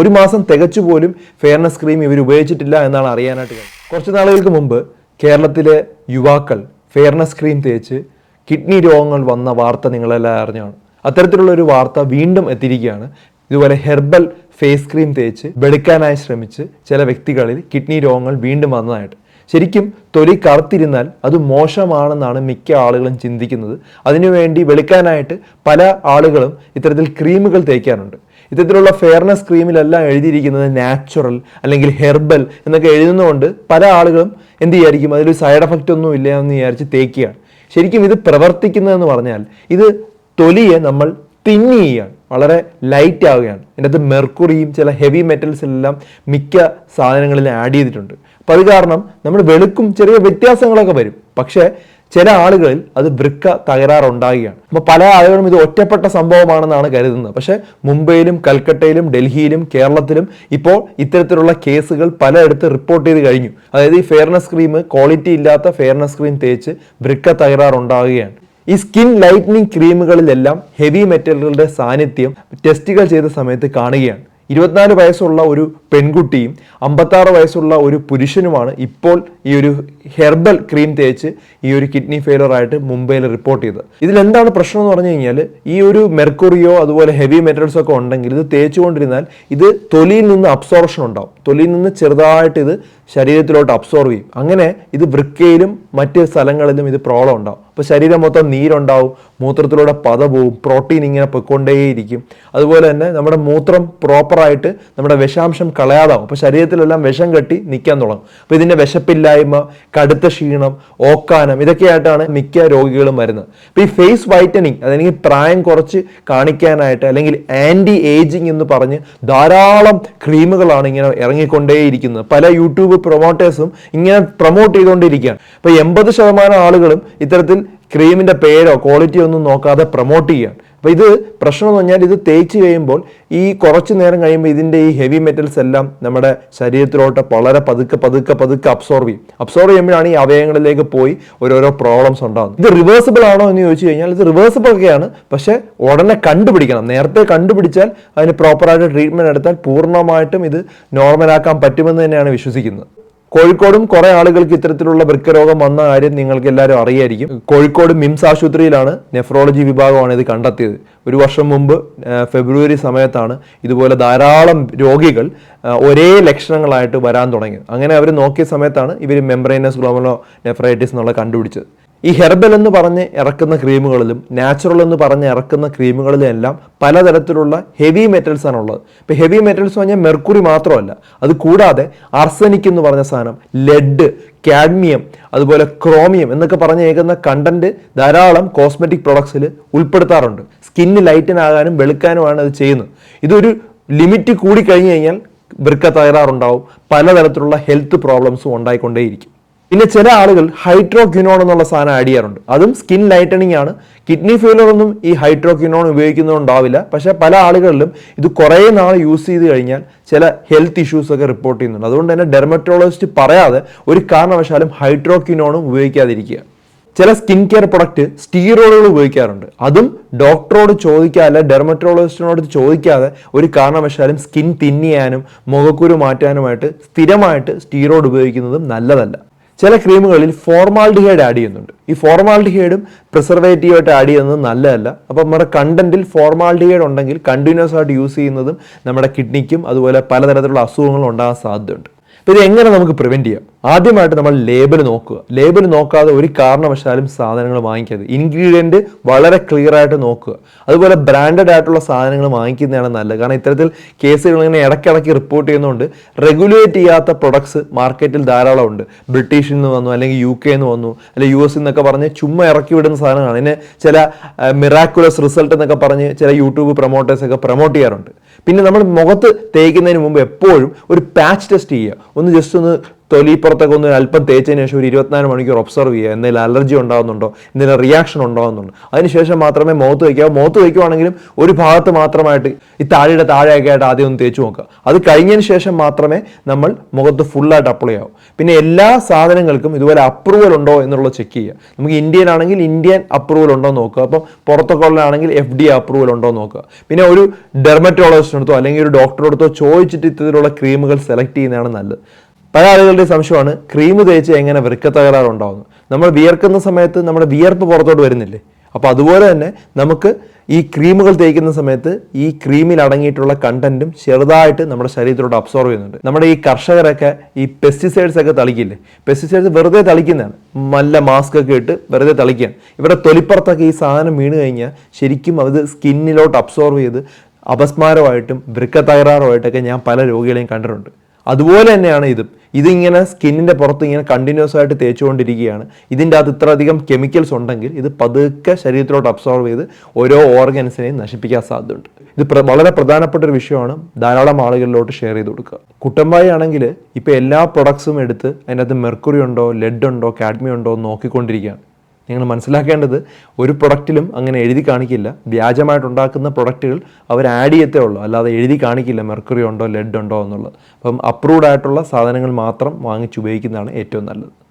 ഒരു മാസം തികച്ചു പോലും ഫെയർനെസ് ക്രീം ഇവർ ഉപയോഗിച്ചിട്ടില്ല എന്നാണ് അറിയാനായിട്ട് കഴിഞ്ഞത് കുറച്ച് നാളുകൾക്ക് മുമ്പ് കേരളത്തിലെ യുവാക്കൾ ഫെയർനെസ് ക്രീം തേച്ച് കിഡ്നി രോഗങ്ങൾ വന്ന വാർത്ത നിങ്ങളെല്ലാം അറിഞ്ഞാണ് അത്തരത്തിലുള്ള ഒരു വാർത്ത വീണ്ടും എത്തിയിരിക്കുകയാണ്. ഇതുപോലെ ഹെർബൽ ഫേസ് ക്രീം തേച്ച് വെളുക്കാനായി ശ്രമിച്ച് ചില വ്യക്തികളിൽ കിഡ്നി രോഗങ്ങൾ വീണ്ടും വന്നതായിട്ട്. ശരിക്കും തൊലി കറുത്തിരുന്നാൽ അത് മോശമാണെന്നാണ് മിക്ക ആളുകളും ചിന്തിക്കുന്നത്. അതിനുവേണ്ടി വെളുക്കാനായിട്ട് പല ആളുകളും ഇത്തരത്തിൽ ക്രീമുകൾ തേക്കാറുണ്ട്. ഇത്തരത്തിലുള്ള ഫെയർനെസ് ക്രീമിലെല്ലാം എഴുതിയിരിക്കുന്നത് നാച്ചുറൽ അല്ലെങ്കിൽ ഹെർബൽ എന്നൊക്കെ എഴുതുന്നതുകൊണ്ട് പല ആളുകളും എന്ത് ചെയ്യായിരിക്കും? അതിലൊരു സൈഡ് എഫക്റ്റ് ഒന്നും ഇല്ല എന്ന് വിചാരിച്ച് തേക്കുകയാണ്. ശരിക്കും ഇത് പ്രവർത്തിക്കുന്നതെന്ന് പറഞ്ഞാൽ ഇത് തൊലിയെ നമ്മൾ തിന്നി ചെയ്യുകയാണ്. വളരെ ലൈറ്റ് ആവുകയാണ്. എന്റെ അകത്ത് മെർക്കുറിയും ചില ഹെവി മെറ്റൽസ് എല്ലാം മിക്ക സാധനങ്ങളിലും ആഡ് ചെയ്തിട്ടുണ്ട്. അപ്പം അത് കാരണം നമ്മൾ വെളുക്കും ചെറിയ വ്യത്യാസങ്ങളൊക്കെ വരും. പക്ഷേ ചില ആളുകളിൽ അത് വൃക്ക തകരാറുണ്ടാകുകയാണ് അപ്പോൾ പല ആളുകളും ഇത് ഒറ്റപ്പെട്ട സംഭവമാണെന്നാണ് കരുതുന്നത്. പക്ഷേ മുംബൈയിലും കൽക്കട്ടയിലും ഡൽഹിയിലും കേരളത്തിലും ഇപ്പോൾ ഇത്തരത്തിലുള്ള കേസുകൾ പലയിടത്ത് റിപ്പോർട്ട് ചെയ്ത് കഴിഞ്ഞു. അതായത് ഈ ഫെയർനെസ് ക്രീം ക്വാളിറ്റി ഇല്ലാത്ത ഫെയർനെസ് ക്രീം തേച്ച് വൃക്ക തകരാറുണ്ടാകുകയാണ് ഈ സ്കിൻ ലൈറ്റനിങ് ക്രീമുകളിലെല്ലാം ഹെവി മെറ്റലുകളുടെ സാന്നിധ്യം ടെസ്റ്റുകൾ ചെയ്ത സമയത്ത് കാണുകയാണ്. ഇരുപത്തിനാല് വയസ്സുള്ള ഒരു പെൺകുട്ടിയും അമ്പത്താറ് വയസ്സുള്ള ഒരു പുരുഷനുമാണ് ഇപ്പോൾ ഈ ഒരു ഹെർബൽ ക്രീം തേച്ച് ഈ ഒരു കിഡ്നി ഫെയിലർ ആയിട്ട് മുംബൈയിൽ റിപ്പോർട്ട് ചെയ്തത്. ഇതിലെന്താണ് പ്രശ്നം എന്ന് പറഞ്ഞു കഴിഞ്ഞാൽ ഈ ഒരു മെർക്കുറിയോ അതുപോലെ ഹെവി മെറ്റൽസോ ഒക്കെ ഉണ്ടെങ്കിൽ ഇത് തേച്ചുകൊണ്ടിരുന്നാൽ ഇത് തൊലിയിൽ നിന്ന് അബ്സോർപ്ഷൻ ഉണ്ടാവും. തൊലിയിൽ നിന്ന് ചെറുതായിട്ട് ഇത് ശരീരത്തിലോട്ട് അബ്സോർവ് ചെയ്യും. അങ്ങനെ ഇത് വൃക്കയിലും മറ്റ് സ്ഥലങ്ങളിലും ഇത് പ്രോബ്ലം ഉണ്ടാവും. അപ്പോൾ ശരീരം മൊത്തം നീരുണ്ടാവും മൂത്രത്തിലൂടെ പത പോവും പ്രോട്ടീൻ ഇങ്ങനെ പൊയ്ക്കൊണ്ടേയിരിക്കും. അതുപോലെ തന്നെ നമ്മുടെ മൂത്രം പ്രോപ്പറായിട്ട് നമ്മുടെ വിഷാംശം കളയാതാവും. അപ്പോൾ ശരീരത്തിലെല്ലാം വിഷം കെട്ടി നിൽക്കാൻ തുടങ്ങും. അപ്പോൾ ഇതിന്റെ വിശപ്പില്ലായ്മ കടുത്ത ക്ഷീണം ഓക്കാനം ഇതൊക്കെയായിട്ടാണ് മിക്ക രോഗികളും വരുന്നത്. അപ്പോൾ ഈ ഫേസ് വൈറ്റനിങ് അതല്ലെങ്കിൽ പ്രായം കുറച്ച് കാണിക്കാനായിട്ട് അല്ലെങ്കിൽ ആന്റി ഏജിങ് എന്ന് പറഞ്ഞ് ധാരാളം ക്രീമുകളാണ് ഇങ്ങനെ ഇറങ്ങിക്കൊണ്ടേയിരിക്കുന്നത്. പല യൂട്യൂബ് പ്രൊമോട്ടേഴ്സും ഇങ്ങനെ പ്രൊമോട്ട് ചെയ്തുകൊണ്ടിരിക്കുകയാണ്. അപ്പോൾ എൺപത് ശതമാനം ആളുകളും ഇത്തരത്തിൽ ക്രീമിന്റെ പേരോ ക്വാളിറ്റിയോ ഒന്നും നോക്കാതെ പ്രൊമോട്ട് ചെയ്യുകയാണ്. അപ്പോൾ ഇത് പ്രശ്നം എന്ന് പറഞ്ഞാൽ ഇത് തേച്ച് കഴിയുമ്പോൾ ഈ കുറച്ച് നേരം കഴിയുമ്പോൾ ഇതിന്റെ ഈ ഹെവി മെറ്റൽസ് എല്ലാം നമ്മുടെ ശരീരത്തിലോട്ട് വളരെ പതുക്കെ പതുക്കെ പതുക്കെ അബ്സോർവ് ചെയ്യും. അബ്സോർവ് ചെയ്യുമ്പോഴാണ് ഈ അവയവങ്ങളിലേക്ക് പോയി ഓരോരോ പ്രോബ്ലംസ് ഉണ്ടാകുന്നത്. ഇത് റിവേഴ്സിബിൾ ആണോ എന്ന് ചോദിച്ചു കഴിഞ്ഞാൽ ഇത് റിവേഴ്സിബിൾ ഒക്കെയാണ്. പക്ഷേ ഉടനെ കണ്ടുപിടിക്കണം. നേരത്തെ കണ്ടുപിടിച്ചാൽ അതിന് പ്രോപ്പറായിട്ട് ട്രീറ്റ്മെന്റ് എടുത്താൽ പൂർണമായിട്ടും ഇത് നോർമലാക്കാൻ പറ്റുമെന്ന് തന്നെയാണ് വിശ്വസിക്കുന്നത്. കോഴിക്കോടും കുറെ ആളുകൾക്ക് ഇത്തരത്തിലുള്ള വൃക്കരോഗം വന്ന കാര്യം നിങ്ങൾക്ക് എല്ലാവരും അറിയായിരിക്കും. കോഴിക്കോട് മിംസ് ആശുപത്രിയിലാണ് നെഫ്രോളജി വിഭാഗമാണ് ഇത് കണ്ടെത്തിയത്. ഒരു വർഷം മുമ്പ് ഫെബ്രുവരി സമയത്താണ് ഇതുപോലെ ധാരാളം രോഗികൾ ഒരേ ലക്ഷണങ്ങളായിട്ട് വരാൻ തുടങ്ങിയത്. അങ്ങനെ അവർ നോക്കിയ സമയത്താണ് ഇവർ മെംബ്രൈനസ് ഗ്ലോമലോ നെഫ്രൈറ്റിസ് എന്നുള്ള കണ്ടുപിടിച്ചത്. ഈ ഹെർബൽ എന്ന് പറഞ്ഞ് ഇറക്കുന്ന ക്രീമുകളിലും നാച്ചുറൽ എന്ന് പറഞ്ഞ് ഇറക്കുന്ന ക്രീമുകളിലും എല്ലാം പലതരത്തിലുള്ള ഹെവി മെറ്റൽസ് ആണ് ഉള്ളത്. ഇപ്പം ഹെവി മെറ്റൽസ് പറഞ്ഞാൽ മെർക്കുറി മാത്രമല്ല അത് കൂടാതെ ആർസനിക് എന്ന് പറഞ്ഞ സാധനം ലെഡ് കാഡ്മിയം അതുപോലെ ക്രോമിയം എന്നൊക്കെ പറഞ്ഞ് കേൾക്കുന്ന കണ്ടന്റ് ധാരാളം കോസ്മെറ്റിക് പ്രൊഡക്ട്സിൽ ഉൾപ്പെടുത്താറുണ്ട്. സ്കിന്ന് ലൈറ്റൻ ആകാനും വെളുക്കാനുമാണ് അത് ചെയ്യുന്നത്. ഇതൊരു ലിമിറ്റ് കൂടി കഴിഞ്ഞു കഴിഞ്ഞാൽ വൃക്ക തകരാറുണ്ടാവും പലതരത്തിലുള്ള ഹെൽത്ത് പ്രോബ്ലംസും ഉണ്ടായിക്കൊണ്ടേയിരിക്കും. പിന്നെ ചില ആളുകൾ ഹൈഡ്രോക്യുനോൺ എന്നുള്ള സാധനം ആഡ് ചെയ്യാറുണ്ട്. അതും സ്കിൻ ലൈറ്റനിങ് ആണ്. കിഡ്നി ഫെയിലർ ഒന്നും ഈ ഹൈഡ്രോക്യുനോൺ ഉപയോഗിക്കുന്നുണ്ടാവില്ല പക്ഷേ പല ആളുകളിലും ഇത് കുറേ നാൾ യൂസ് ചെയ്ത് കഴിഞ്ഞാൽ ചില ഹെൽത്ത് ഇഷ്യൂസ് ഒക്കെ റിപ്പോർട്ട് ചെയ്യുന്നുണ്ട്. അതുകൊണ്ട് തന്നെ ഡെർമറ്റോളജിസ്റ്റ് പറയാതെ ഒരു കാരണവശാലും ഹൈഡ്രോക്യുനോണും ഉപയോഗിക്കാതിരിക്കുക. ചില സ്കിൻ കെയർ പ്രൊഡക്റ്റ് സ്റ്റീറോയിഡുകൾ ഉപയോഗിക്കാറുണ്ട്. അതും ഡോക്ടറോട് ചോദിക്കാതെ ഡെർമറ്റോളജിസ്റ്റിനോട് ചോദിക്കാതെ ഒരു കാരണവശാലും സ്കിൻ തിന്നിയാനും മുഖക്കുരു മാറ്റാനുമായിട്ട് സ്ഥിരമായിട്ട് സ്റ്റീറോയിഡ് ഉപയോഗിക്കുന്നതും നല്ലതല്ല. ചില ക്രീമുകളിൽ ഫോർമാൽഡിഹൈഡ് ആഡ് ചെയ്യുന്നുണ്ട്. ഈ ഫോർമാൽഡിഹൈഡും പ്രിസർവേറ്റീവായിട്ട് ആഡ് ചെയ്യുന്നത് നല്ലതല്ല. അപ്പം നമ്മുടെ കണ്ടന്റിൽ ഫോർമാൽഡിഹൈഡ് ഉണ്ടെങ്കിൽ കണ്ടിന്യൂസ് ആയിട്ട് യൂസ് ചെയ്യുന്നതും നമ്മുടെ കിഡ്നിക്കും അതുപോലെ പലതരത്തിലുള്ള അസുഖങ്ങളും ഉണ്ടാകാൻ സാധ്യതയുണ്ട്. അപ്പോൾ ഇത് എങ്ങനെ നമുക്ക് പ്രിവെന്റ് ചെയ്യാം? ആദ്യമായിട്ട് നമ്മൾ ലേബൽ നോക്കുക. ലേബൽ നോക്കാതെ ഒരു കാരണവശാലും സാധനങ്ങൾ വാങ്ങിക്കരുത്. ഇൻഗ്രീഡിയന്റ് വളരെ ക്ലിയർ ആയിട്ട് നോക്കുക. അതുപോലെ ബ്രാൻഡഡ് ആയിട്ടുള്ള സാധനങ്ങൾ വാങ്ങിക്കുന്നതാണ് നല്ലത്. കാരണം ഇത്തരത്തിൽ കേസുകൾ ഇങ്ങനെ ഇടയ്ക്കിടയ്ക്ക് റിപ്പോർട്ട് ചെയ്യുന്നതുകൊണ്ട് റെഗുലേറ്റ് ചെയ്യാത്ത പ്രൊഡക്ട്സ് മാർക്കറ്റിൽ ധാരാളം ഉണ്ട് ബ്രിട്ടീഷിൽ നിന്ന് വന്നു അല്ലെങ്കിൽ യു കെ നിന്ന് വന്നു അല്ലെങ്കിൽ യു എസ് എന്നൊക്കെ പറഞ്ഞ് ചുമ്മാ ഇറക്കി വിടുന്ന സാധനങ്ങളാണ്. ഇതിന് ചില മിറാക്കുലസ് റിസൾട്ട് എന്നൊക്കെ പറഞ്ഞ് ചില യൂട്യൂബ് പ്രൊമോട്ടേഴ്സ് ഒക്കെ പ്രൊമോട്ട് ചെയ്യാറുണ്ട്. പിന്നെ നമ്മൾ മുഖത്ത് തേക്കുന്നതിന് മുമ്പ് എപ്പോഴും ഒരു പാച്ച് ടെസ്റ്റ് ചെയ്യുക. ഒന്ന് ജസ്റ്റ് ഒന്ന് തൊലിപ്പുറത്തൊക്കെ ഒന്ന് അല്പം തേച്ചതിന് ശേഷം ഒരു ഇരുപത്തിനാല് മണിക്കൂർ ഒബ്സർവ് ചെയ്യുക. എന്തെങ്കിലും അലർജി ഉണ്ടാകുന്നുണ്ടോ എന്തെങ്കിലും റിയാക്ഷൻ ഉണ്ടാകുന്നുണ്ടോ അതിനുശേഷം മാത്രമേ മുഖത്ത് വയ്ക്കാവൂ മുഖത്ത് വയ്ക്കുവാണെങ്കിലും ഒരു ഭാഗത്ത് മാത്രമായിട്ട് ഈ താഴെയുടെ താഴെയൊക്കെ ആയിട്ട് ആദ്യം ഒന്ന് തേച്ച് നോക്കുക. അത് കഴിഞ്ഞതിന് ശേഷം മാത്രമേ നമ്മൾ മുഖത്ത് ഫുള്ളായിട്ട് അപ്ലൈ ആവും. പിന്നെ എല്ലാ സാധനങ്ങൾക്കും ഇതുപോലെ അപ്രൂവൽ ഉണ്ടോ എന്നുള്ളത് ചെക്ക് ചെയ്യുക. നമുക്ക് ഇന്ത്യൻ ആണെങ്കിൽ ഇന്ത്യൻ അപ്രൂവൽ ഉണ്ടോ നോക്കുക. അപ്പം പുറത്തൊക്കെ ഉള്ളതാണെങ്കിൽ എഫ് ഡി അപ്രൂവൽ ഉണ്ടോ നോക്കുക. പിന്നെ ഒരു ഡെർമറ്റോളജിസ്റ്റിനടുത്തോ അല്ലെങ്കിൽ ഒരു ഡോക്ടറെടുത്തോ ചോദിച്ചിട്ട് ഇത്തരത്തിലുള്ള ക്രീമുകൾ സെലക്ട് ചെയ്യുന്നതാണ് നല്ലത്. പല ആളുകളുടെ സംശയമാണ് ക്രീം തേച്ച് എങ്ങനെ വൃക്ക തകരാറുണ്ടാകുന്നു നമ്മൾ വിയർക്കുന്ന സമയത്ത് നമ്മുടെ വിയർപ്പ് പുറത്തോട്ട് വരുന്നില്ലേ? അപ്പോൾ അതുപോലെ തന്നെ നമുക്ക് ഈ ക്രീമുകൾ തേക്കുന്ന സമയത്ത് ഈ ക്രീമിൽ അടങ്ങിയിട്ടുള്ള കണ്ടന്റും ചെറുതായിട്ട് നമ്മുടെ ശരീരത്തിലോട്ട് അബ്സോർവ് ചെയ്യുന്നുണ്ട്. നമ്മുടെ ഈ കർഷകരൊക്കെ ഈ പെസ്റ്റിസൈഡ്സ് ഒക്കെ തളിക്കില്ലേ? പെസ്റ്റിസൈഡ്സ് വെറുതെ തളിക്കുന്നതാണ്. നല്ല മാസ്ക് ഒക്കെ ഇട്ട് വെറുതെ തളിക്കുകയാണ്. ഇവിടെ തൊലിപ്പുറത്തൊക്കെ ഈ സാധനം വീണ് കഴിഞ്ഞാൽ ശരിക്കും അത് സ്കിന്നിലോട്ട് അബ്സോർവ് ചെയ്ത് അപസ്മാരമായിട്ടും വൃക്ക തകരാറുമായിട്ടൊക്കെ ഞാൻ പല രോഗികളെയും കണ്ടിട്ടുണ്ട്. അതുപോലെ തന്നെയാണ് ഇതും. ഇതിങ്ങനെ സ്കിന്നിന്റെ പുറത്ത് ഇങ്ങനെ കണ്ടിന്യൂസ് ആയിട്ട് തേച്ചുകൊണ്ടിരിക്കുകയാണ്. ഇതിന്റെ അകത്ത് ഇത്രയധികം കെമിക്കൽസ് ഉണ്ടെങ്കിൽ ഇത് പതുക്കെ ശരീരത്തിലോട്ട് അബ്സോർവ് ചെയ്ത് ഓരോ ഓർഗൻസിനെയും നശിപ്പിക്കാൻ സാധ്യതയുണ്ട്. ഇത് വളരെ പ്രധാനപ്പെട്ട ഒരു വിഷയമാണ്. ധാരാളം ആളുകളിലോട്ട് ഷെയർ ചെയ്ത് കൊടുക്കുക. കുട്ടമ്പായി ആണെങ്കിൽ ഇപ്പോൾ എല്ലാ പ്രൊഡക്ട്സും എടുത്ത് അതിനകത്ത് മെർക്കുറി ഉണ്ടോ ലെഡ് ഉണ്ടോ കാഡ്മി ഉണ്ടോ നോക്കിക്കൊണ്ടിരിക്കുകയാണ്. നിങ്ങൾ മനസ്സിലാക്കേണ്ടത് ഒരു പ്രൊഡക്റ്റിലും അങ്ങനെ എഴുതി കാണിക്കില്ല. വ്യാജമായിട്ടുണ്ടാക്കുന്ന പ്രൊഡക്റ്റുകൾ അവർ ആഡ് ചെയ്യത്തേ ഉള്ളൂ. അല്ലാതെ എഴുതി കാണിക്കില്ല. മെർക്കുറി ഉണ്ടോ ലെഡ് ഉണ്ടോ എന്നുള്ളത്. അപ്പം അപ്രൂവ്ഡ് ആയിട്ടുള്ള സാധനങ്ങൾ മാത്രം വാങ്ങിച്ച് ഉപയോഗിക്കുന്നതാണ് ഏറ്റവും നല്ലത്.